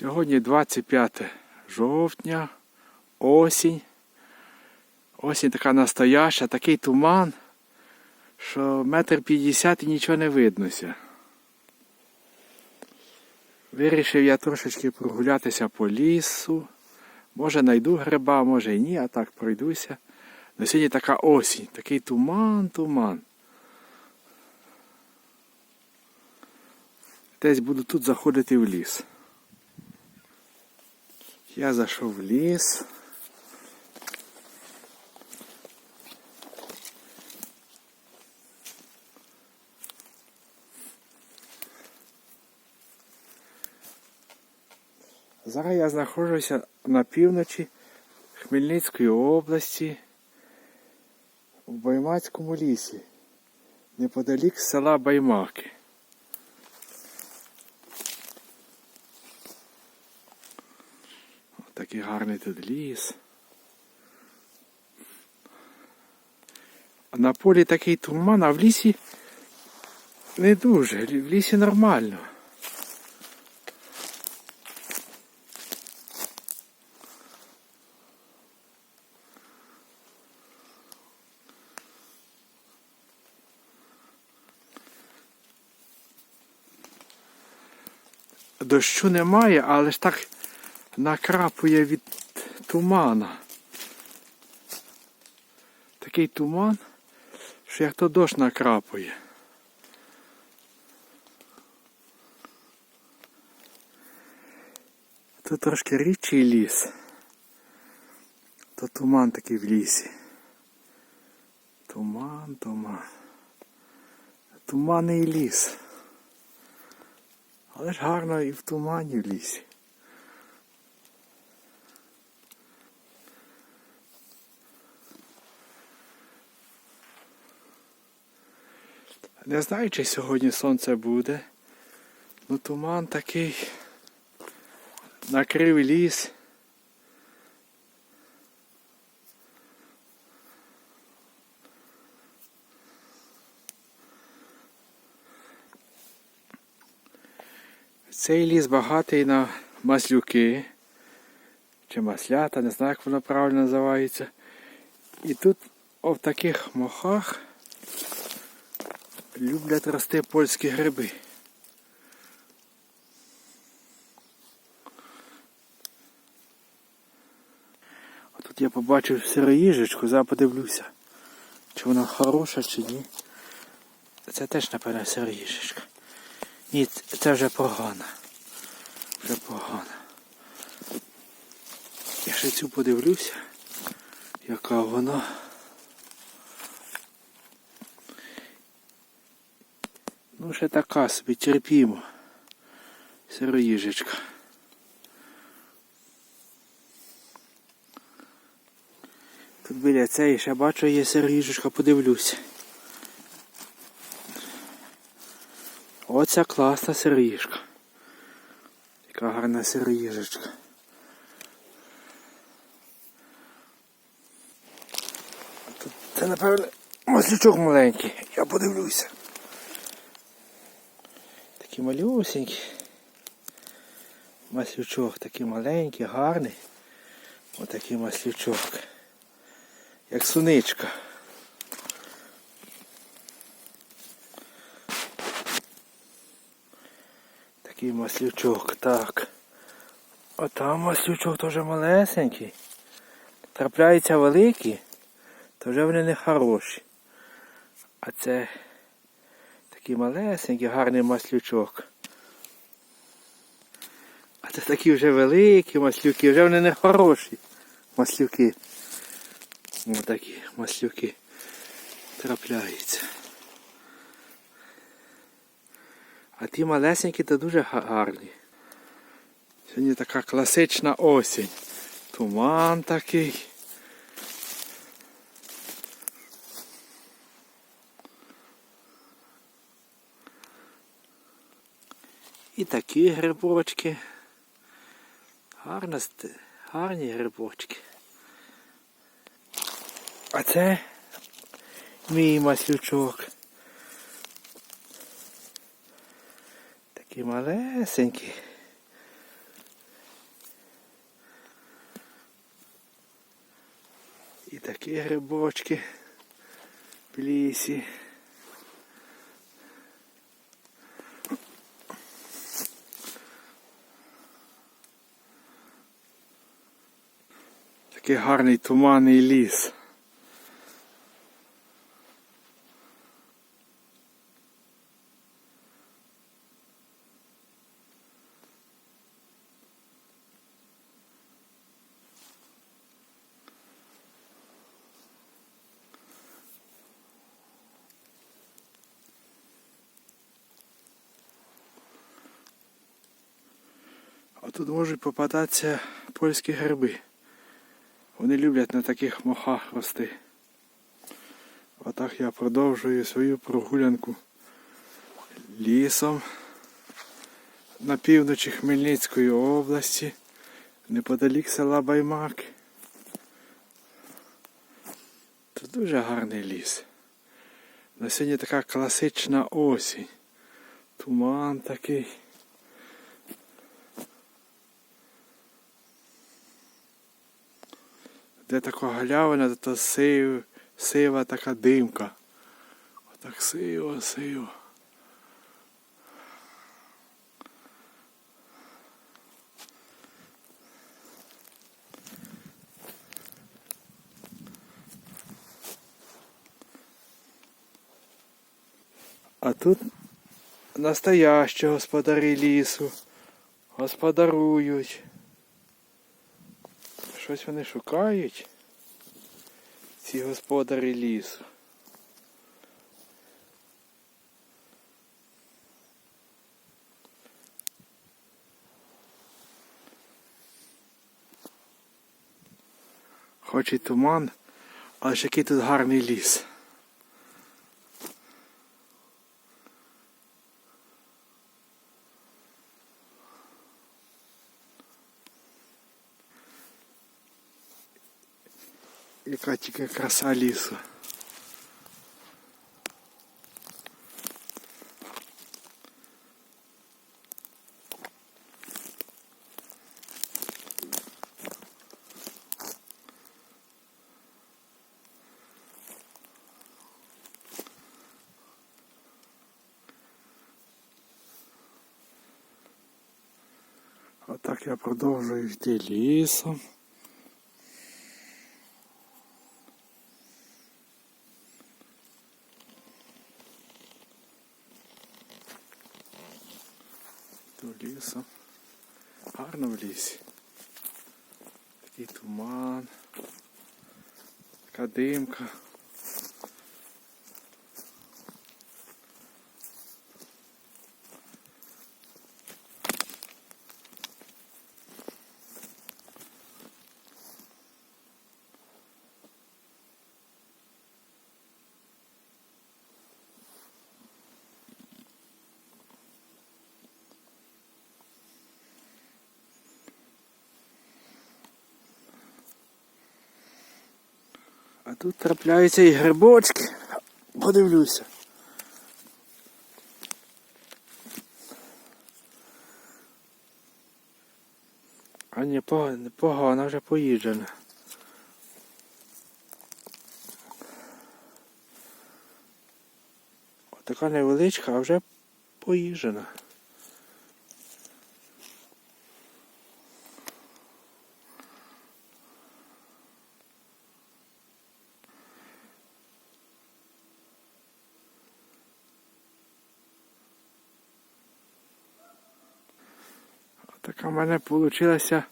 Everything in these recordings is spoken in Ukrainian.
Сьогодні 25 жовтня, осінь. Осінь така настояща, такий туман, що метр п'ятдесят і нічого не виднося. Вирішив я трошечки прогулятися по лісу. Може знайду гриба, може і ні, а так пройдуся. На сьогодні така осінь, такий туман, туман. Десь буду тут заходити в ліс. Я зайшов в ліс. Зараз я знаходжуся на півночі Хмельницької області в Баймацькому лісі, неподалік села Баймаки. Такий гарний тут ліс. На полі такий туман, а в лісі не дуже. В лісі нормально. Дощу немає, але ж так накрапує від тумана. Такий туман, що як то дощ накрапує. Тут трошки рідчий ліс. То туман такий в лісі. Туман, туман. Туманний ліс. Але ж гарно і в тумані в лісі. Не знаю, чи сьогодні сонце буде. Ну туман такий. Накрив ліс. Цей ліс багатий на маслюки. Чи маслята, не знаю, як воно правильно називається. І тут в таких мохах люблять рости польські гриби. А Тут я побачив сироїжечку, зараз подивлюся, чи вона хороша, чи ні. Це теж, напевно, сироїжечка. Ні, це вже погана. Вже погана. Я ще цю подивлюся, яка вона. Ну, ще така собі, терпімо. Сироїжечка. Тут біля цієї ще бачу є сироїжечка, подивлюся. Оця класна сироїжка. Яка гарна сироїжечка. Це, напевно, маслючок маленький. Я подивлюся. Такий малюсенький. Маслючок такий маленький, гарний. Отакий маслючок. Як суничка. Такий маслючок, так. А там маслючок теж малесенький. Трапляються великі, то вже вони не хороші. А це такий малесенький, гарний маслючок. А це такі вже великі маслюки, вже вони не хороші маслюки. Ось такі маслюки трапляються. А ті малесенькі то дуже гарні. Сьогодні така класична осінь. Туман такий. І такі грибочки. Гарно, гарні грибочки. А це мій маслючок. Такий малесенький. І такі грибочки в лісі. Такий гарний туманний ліс. А тут можуть попадатися польські гриби. Вони люблять на таких мохах рости. Отак я продовжую свою прогулянку лісом на півночі Хмельницької області, неподалік села Баймак. Тут дуже гарний ліс. На сьогодні така класична осінь. Туман такий. Де така галявина, то сив, сива така димка. Отак сиво, сиво. А тут настоящі господарі лісу. Господарують. Щось вони шукають. Ці господарі лісу. Хоч і туман, але ж який тут гарний ліс. Яка тільки краса лісу. Отак я продовжую йти лісом. Лісу. Гарно в лісі. Такий туман, така димка. А тут трапляються і грибочки. Подивлюся. А ні, погано, непогано вже поїджена. Така невеличка, а вже поїжджена. Така в мене вийшла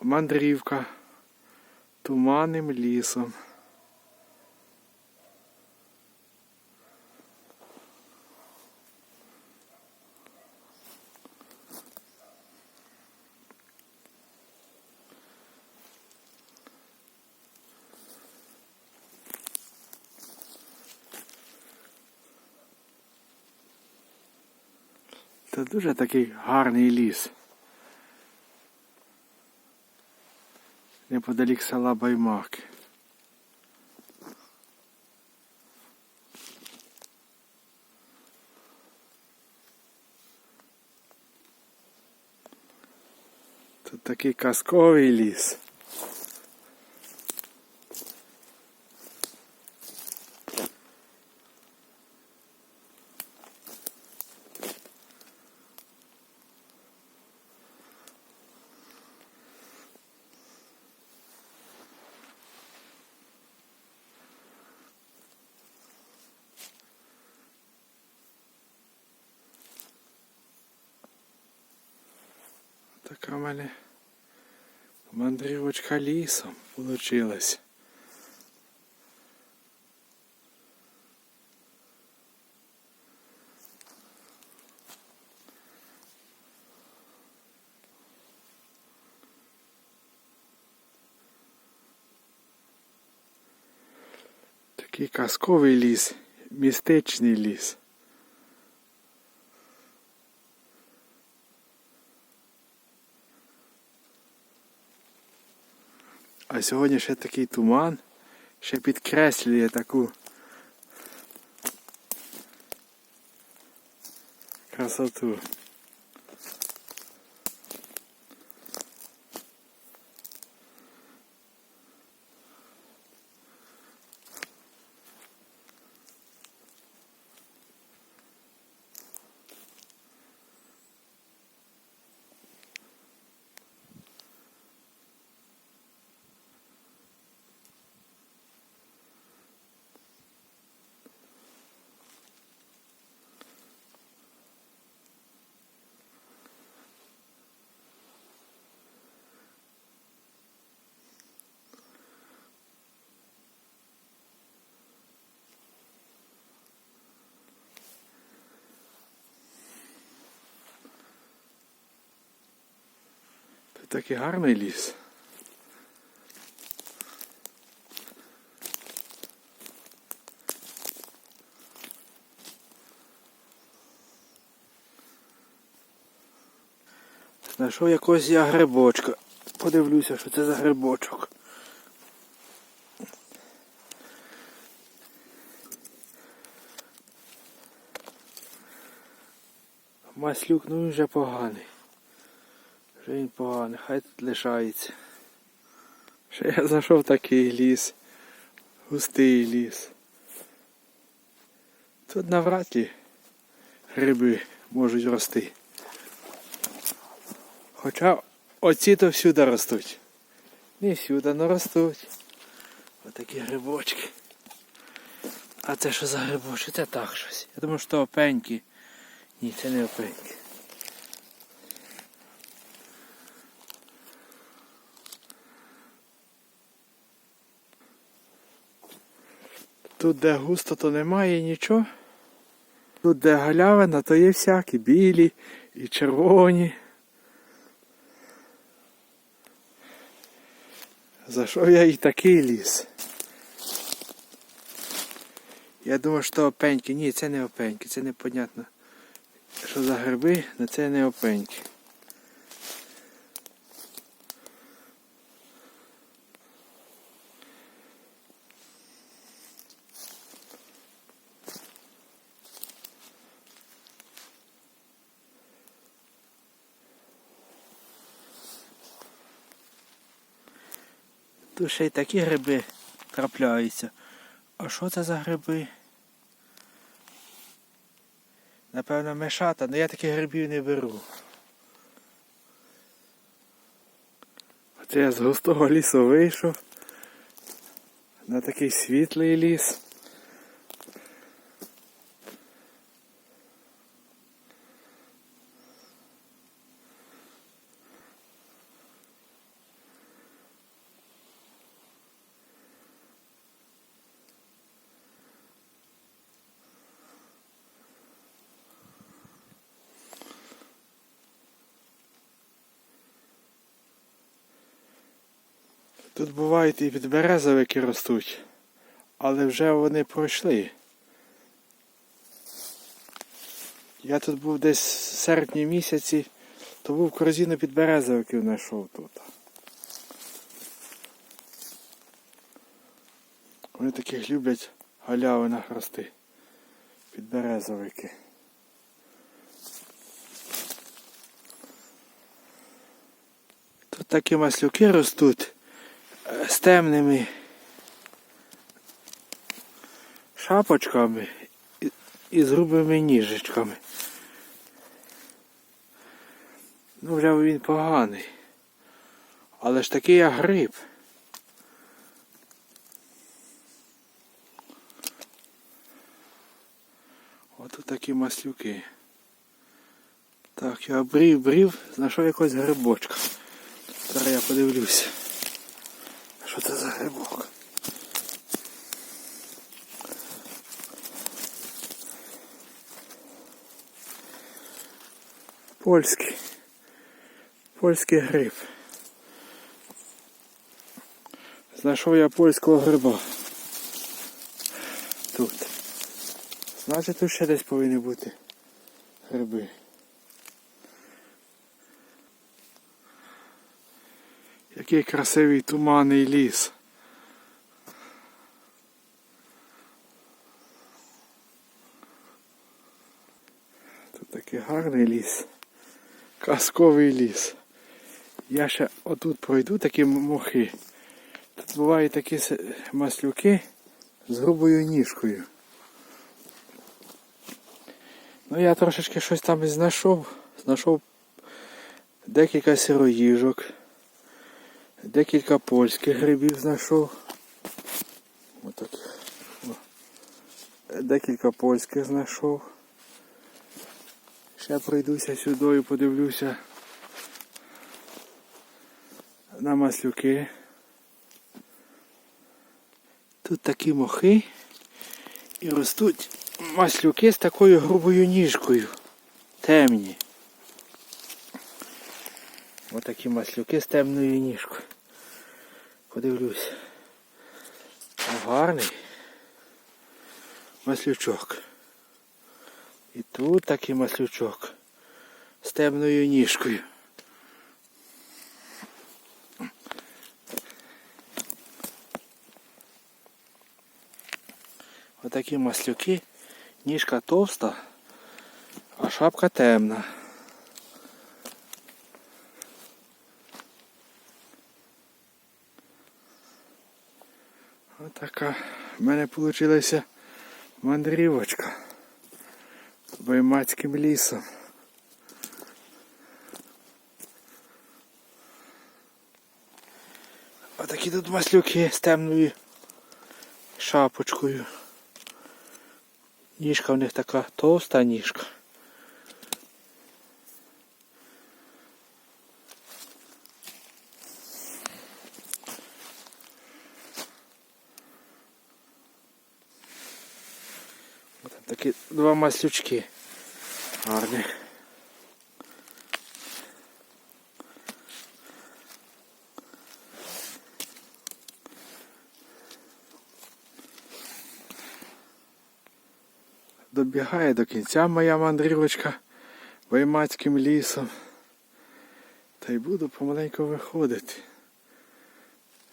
мандрівка туманним лісом. Це дуже такий гарний ліс. Неподалік села Баймак. Тут такий казковий ліс. Така в мене мандрівочка лісом получилась. Такий казковий ліс, містичний ліс. А сьогодні ще такий туман, ще підкреслює таку красоту. Такий гарний ліс. Знайшов якогось я грибочка. Подивлюся, що це за грибочок. Маслюк, ну вже поганий. Вже він поганий, хай тут лишається. Ще я знайшов такий ліс. Густий ліс. Тут навряд ли гриби можуть рости. Хоча оці то всюди ростуть. Не всюди, але ростуть. Отакі грибочки. А це що за грибочки? Це так щось. Я думаю, що опеньки. Ні, це не опеньки. Тут де густо, то немає нічого. Тут де галявина, то є всякі білі і червоні. Зайшов я і такий ліс. Я думав, що опеньки. Ні, це не опеньки, це непонятно. Що за гриби, але це не опеньки. Тут ще й такі гриби трапляються. А що це за гриби? Напевно, мешата, але я таких грибів не беру. Оце я з густого лісу вийшов. На такий світлий ліс. Тут бувають і підберезовики ростуть, але вже вони пройшли. Я тут був десь в серпні місяці, то був корзину підберезовиків знайшов тут. Вони таких люблять в галявинах рости. Підберезовики. Тут такі маслюки ростуть з темними шапочками і- з грубими ніжечками. Ну, вже він поганий. Але ж такий як гриб. Ото такі маслюки. Так, я брів, брів, знайшов якогось грибочка. Зараз я подивлюся. Що це за грибок? Польський. Польський гриб. Знайшов я польського гриба. Тут. Значить тут ще десь повинні бути гриби. Який красивий туманний ліс. Тут такий гарний ліс. Казковий ліс. Я ще отут пройду такі м- мохи. Тут бувають такі маслюки з грубою ніжкою. Ну я трошечки щось там знайшов. Знайшов декілька сироїжок, декілька польських грибів знайшов. Отаких. О. Декілька польських знайшов. Ще пройдуся сюди і подивлюся на маслюки. Тут такі мохи і ростуть маслюки з такою грубою ніжкою. Темні. Отакі маслюки з темною ніжкою. Подивлюсь. Гарний маслючок. І тут такий маслючок з темною ніжкою. Отакі маслюки, ніжка товста, а шапка темна. Отака в мене вийшла мандрівочка Ваймацьким лісом. Отакі тут маслюки з темною шапочкою. Ніжка в них така товста ніжка. Такі два маслючки гарні. Добігає до кінця моя мандрівочка Ваймацьким лісом. Та й буду помаленьку виходити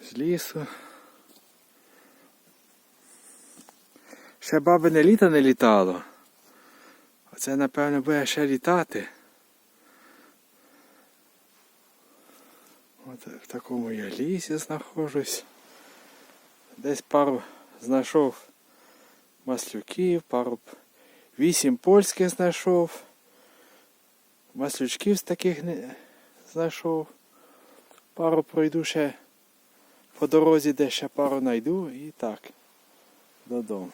з лісу. Ще бабине літо не літало. Оце напевно буде ще літати. От в такому я лісі знаходжусь. Десь пару знайшов маслюків, пару вісім польських знайшов. Маслючків з таких не знайшов. Пару пройду ще по дорозі, де ще пару знайду і так. Додому.